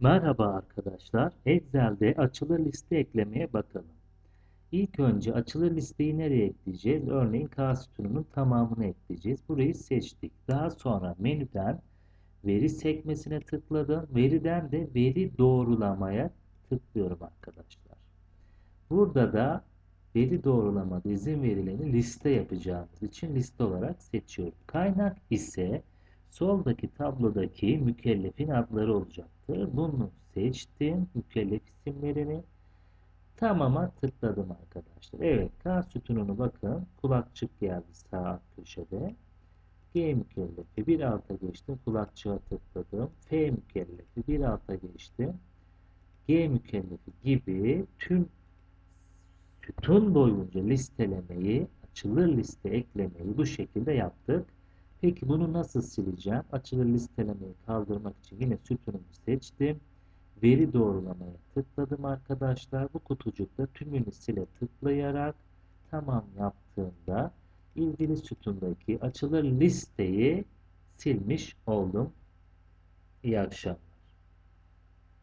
Merhaba arkadaşlar. Excel'de açılı liste eklemeye bakalım. İlk önce açılı listeyi nereye ekleyeceğiz? Örneğin K sütununun tamamını ekleyeceğiz. Burayı seçtik. Daha sonra menüden veri sekmesine tıkladım. Veriden de veri doğrulamaya tıklıyorum arkadaşlar. Burada da veri doğrulamada izin verileni liste yapacağımız için liste olarak seçiyorum. Kaynak ise soldaki tablodaki mükellefin adları olacaktır. Bunu seçtim. Mükellef isimlerini. Tamama tıkladım arkadaşlar. Evet K sütununu bakın. Kulakçık geldi sağ köşede. G mükellefi bir alta geçtim. Kulakçığa tıkladım. F mükellefi bir alta geçtim. G mükellefi gibi tüm sütun boyunca listelemeyi, açılı liste eklemeyi bu şekilde yaptık. Peki bunu nasıl sileceğim? Açılı listelemeyi kaldırmak için yine sütunumu seçtim. Veri doğrulamaya tıkladım arkadaşlar. Bu kutucukta tümünü sile tıklayarak tamam yaptığımda ilgili sütundaki açılı listeyi silmiş oldum. İyi akşamlar.